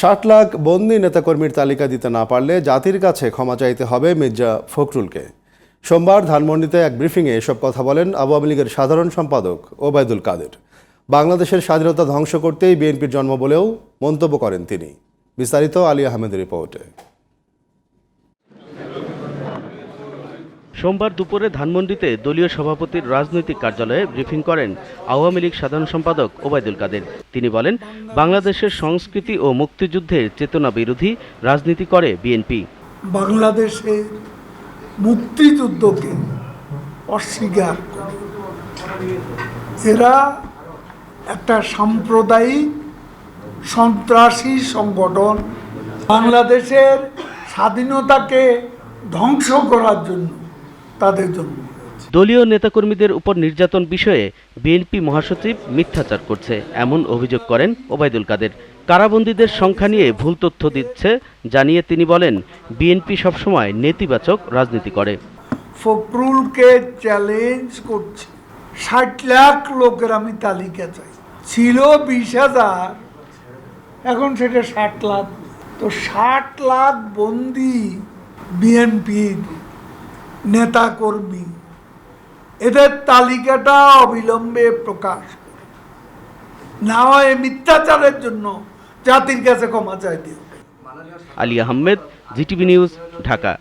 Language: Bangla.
ষাট লাখ বন্দী নেতাকর্মীর তালিকা দিতে না পারলে জাতির কাছে ক্ষমা চাইতে হবে মির্জা ফখরুলকে। সোমবার ধানমন্ডিতে এক ব্রিফিংয়ে এসব কথা বলেন আওয়ামী লীগের সাধারণ সম্পাদক ওবায়দুল কাদের। বাংলাদেশের স্বাধীনতা ধ্বংস করতেই বিএনপির জন্ম বলেও মন্তব্য করেন তিনি। বিস্তারিত আলী আহমেদের রিপোর্টে। সোমবার দুপুরে ধানমন্ডিতে দলীয় সভাপতির রাজনৈতিক কার্যালয়ে ব্রিফিং করেন আওয়ামী লীগ সাধারণ সম্পাদক ওবায়দুল কাদের। তিনি বলেন, বাংলাদেশের সংস্কৃতি ও মুক্তিযুদ্ধের চেতনা বিরোধী রাজনীতি করে বিএনপি। বাংলাদেশে মুক্তিযুদ্ধকে অস্বীকার এরা একটা সাম্প্রদায়িক সন্ত্রাসী সংগঠন। বাংলাদেশের স্বাধীনতাকে ধ্বংস করার জন্য তাদের জন্য। দলীয় নেতাকর্মীদের উপর নির্যাতন বিষয়ে বিএনপি মহাসচিব মিথ্যাচার করছে এমন অভিযোগ করেন ওবায়দুল কাদের। কারাবন্দীদের সংখ্যা নিয়ে ভুল তথ্য দিচ্ছে জানিয়ে তিনি বলেন বিএনপি সবসময় নেতিবাচক রাজনীতি করে। ফখরুলকে চ্যালেঞ্জ করছে। ষাট লাখ লোকের আমি তালিকা চাই। ছিল বিশ হাজার এখন সেটা ষাট লাখ। তো ষাট লাখ বন্দি বিএনপির নেতাকর্মী। এদের তালিকাটা অবিলম্বে প্রকাশ। না হয় মিথ্যাচারের জন্য জাতির কাছে ক্ষমা চাইতে আলী আহমেদ, জিটিভি নিউজ, ঢাকা।